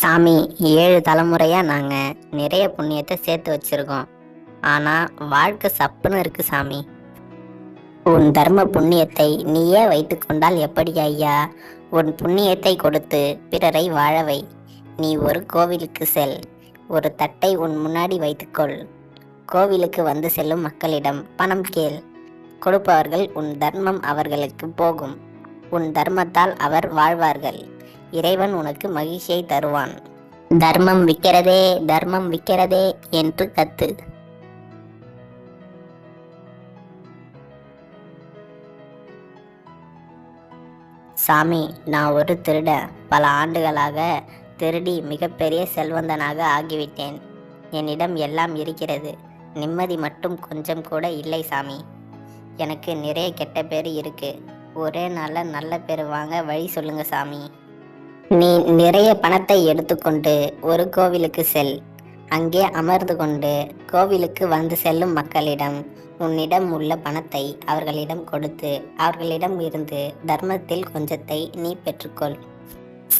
சாமி ஏழு தலைமுறையாக நாங்கள் நிறைய புண்ணியத்தை சேர்த்து வச்சிருக்கோம். ஆனால் வாழ்க்கை சப்புன்னு இருக்கு சாமி. உன் தர்ம புண்ணியத்தை நீயே வைத்துக்கொண்டால் எப்படி ஐயா? உன் புண்ணியத்தை கொடுத்து பிறரை வாழவை நீ ஒரு கோவிலுக்கு செல். ஒரு தட்டை உன் முன்னாடி வைத்துக்கொள் கோவிலுக்கு வந்து செல்லும் மக்களிடம் பணம் கேள். கொடுப்பவர்கள் உன் தர்மம் அவர்களுக்கு போகும். உன் தர்மத்தால் அவர் வாழ்வார்கள். இறைவன் உனக்கு மகிழ்ச்சியை தருவான். தர்மம் விற்கிறதே தர்மம் விற்கிறதே என்று கத்து. சாமி நான் ஒரு திருட பல ஆண்டுகளாக திருடி மிகப்பெரிய செல்வந்தனாக ஆகிவிட்டேன். என்னிடம் எல்லாம் இருக்கிறது. நிம்மதி மட்டும் கொஞ்சம் கூட இல்லை சாமி. எனக்கு நிறைய கெட்ட பேர் இருக்கு. ஒரே நாளில் நல்ல பேர் வாங்க வழி சொல்லுங்க சாமி. நீ நிறைய பணத்தை எடுத்துக்கொண்டு ஒரு கோவிலுக்கு செல். அங்கே அமர்ந்து கொண்டு கோவிலுக்கு வந்து செல்லும் மக்களிடம் உன்னிடம் உள்ள பணத்தை அவர்களிடம் கொடுத்து அவர்களிடம் இருந்து தர்மத்தில் கொஞ்சத்தை நீ பெற்றுக்கொள்.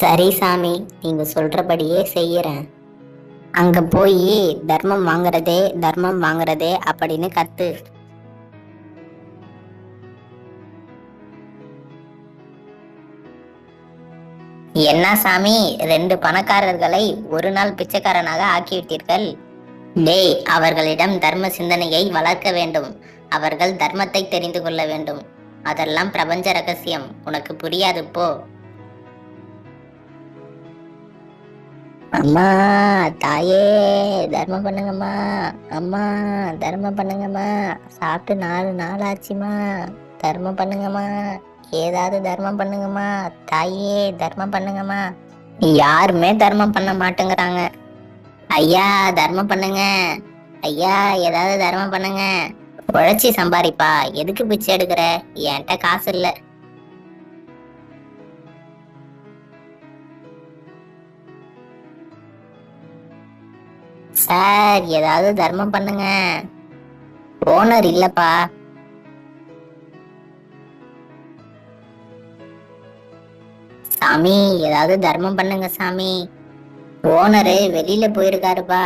சரி சாமி நீங்க சொல்றபடியே செய்யறேன். அங்க போய் தர்மம் வாங்குறதே தர்மம் வாங்குறதே அப்படின்னு கத்து. என்ன சாமி ரெண்டு பணக்காரர்களை ஒரு நாள் பிச்சைக்காரனாக ஆக்கிவிட்டீர்கள்? டேய் அவர்களிடம் தர்ம சிந்தனையை வளர்க்க வேண்டும். அவர்கள் தர்மத்தை தெரிந்து கொள்ள வேண்டும். அதெல்லாம் பிரபஞ்ச ரகசியம். உனக்கு புரியாது போ. அம்மா தாயே தர்மம் பண்ணுங்கம்மா. அம்மா தர்மம் பண்ணுங்கம்மா. சாப்பிட்டு நாலு நாள் ஆச்சுமா. தர்மம் பண்ணுங்கம்மா. ஏதாவது தர்மம் பண்ணுங்கம்மா. தாயே தர்மம் பண்ணுங்கம்மா. யாருமே தர்மம் பண்ண மாட்டேங்கிறாங்க. ஐயா தர்மம் பண்ணுங்க. ஐயா ஏதாவது தர்மம் பண்ணுங்க. உழைச்சி சம்பாதிப்பா எதுக்கு பிச்சை எடுக்கிற? என்கிட்ட காசு இல்லை. சார் ஏதாவது தர்மம் பண்ணுங்க. ஓனர் இல்லப்பா. சாமி ஏதாவது தர்மம் பண்ணுங்க சாமி. ஓனரு வெளியில போயிருக்காருப்பா.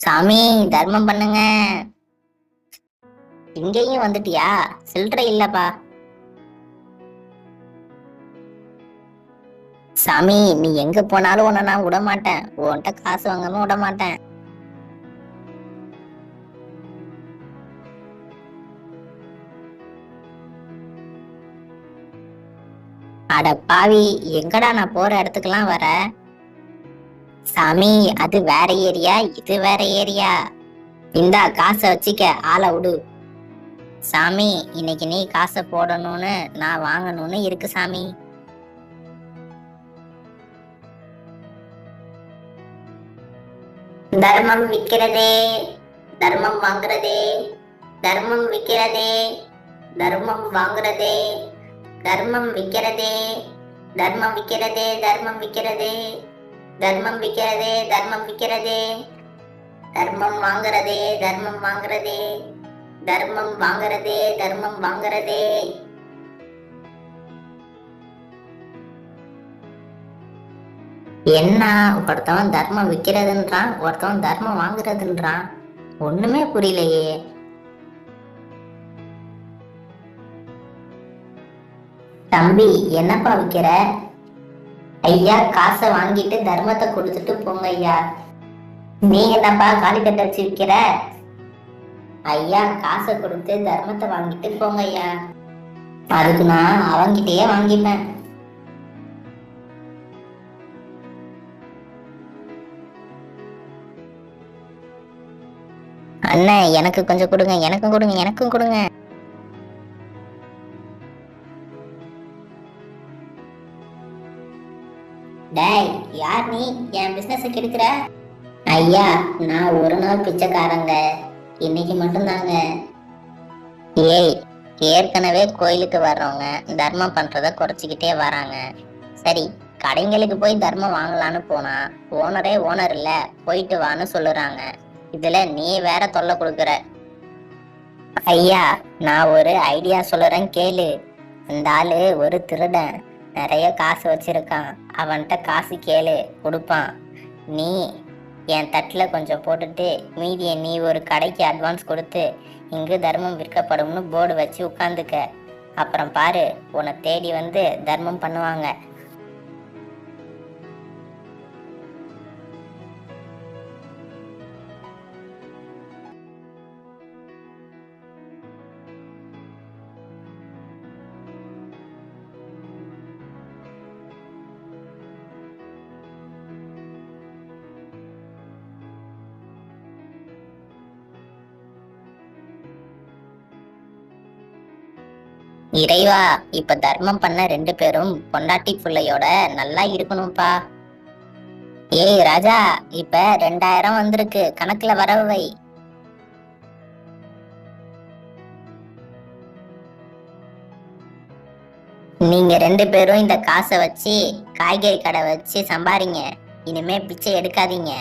சாமி தர்மம் பண்ணுங்க. இங்கேயும் வந்துட்டியா? சில்லறை இல்லப்பா. சாமி நீ எங்க போனாலும் உன்னை நான் விட மாட்டேன் உன்கிட்ட காசு வாங்காம விட மாட்டேன் அட பாவி எங்கடா நான் போற இடத்துக்குலாம் வர? சாமி அது வேற ஏரியா இது வேற ஏரியா. இந்தா காசை வச்சுக்க ஆளை விடு. சாமி இன்னைக்கு நீ காசை போடணும்னு நான் வாங்கணும்னு இருக்கு சாமி. தர்மம் விற்கிறதே தர்மம் வாங்குறதே தர்மம் விற்கிறதே தர்மம் வாங்குறதே தர்மம் விற்கிறதே தர்மம் விற்கிறதே தர்மம் விற்கிறதே தர்மம் விற்கிறதே தர்மம் விற்கிறதே தர்மம் வாங்குறதே தர்மம் வாங்குறதே தர்மம் வாங்குறதே தர்மம் வாங்குறதே. என்ன? ஒருத்தவன் தர்மம் விற்கிறதுன்றான் ஒருத்தவன் தர்மம் வாங்குறதுன்றான். ஒண்ணுமே புரியலையே. தம்பி என்னப்பா விற்கிற ஐயா காசை வாங்கிட்டு தர்மத்தை கொடுத்துட்டு போங்க ஐயா. நீ என்னப்பா காலி கட்ட வச்சு விற்கிற ஐயா காசை கொடுத்து தர்மத்தை வாங்கிட்டு போங்க ஐயா. அதுக்கு நான் அவங்கிட்டயே வாங்கிப்பேன். அண்ணன் எனக்கு கொஞ்சம் கொடுங்க எனக்கும் கொடுங்க எனக்கும் கொடுங்க. டேய் யார் நீ? என் பிசினஸ் கெடுக்கிற? ஐயா நான் ஒரு நாள் பிச்சைக்காரங்க. இன்னைக்கு மட்டும்தாங்க. ஏய் ஏற்கனவே கோயிலுக்கு வர்றவங்க தர்மம் பண்றத குறைச்சிக்கிட்டே வராங்க. சரி கடைங்களுக்கு போய் தர்மம் வாங்கலான்னு போனா ஓனரே ஓனர் இல்ல போயிட்டு வான்னு சொல்லுறாங்க. இதுல நீ வேற தொல்லை கொடுக்குற. ஐயா நான் ஒரு ஐடியா சொல்லுறேன் கேளு. அந்த ஆளு ஒரு திருடன். நிறைய காசு வச்சிருக்கான். அவன்கிட்ட காசு கேளு கொடுப்பான். நீ என் தட்டில் கொஞ்சம் போட்டுட்டு மீதியை நீ ஒரு கடைக்கு அட்வான்ஸ் கொடுத்து இங்கு தர்மம் விற்கப்படும்னு போர்டு வச்சு உட்காந்துக்க அப்புறம் பாரு உன்னை தேடி வந்து தர்மம் பண்ணுவாங்க. இறைவா இப்ப தர்மம் பண்ண ரெண்டு பேரும் பொண்டாட்டி பிள்ளையோட நல்லா இருக்கணும்ப்பா ஏய் ராஜா இப்ப ரெண்டாயிரம் வந்திருக்கு. கணக்குல வரவு வை. நீங்க ரெண்டு பேரும் இந்த காசை வச்சு காய்கறி கடை வச்சு சம்பாரிங்க. இனிமே பிச்சை எடுக்காதீங்க.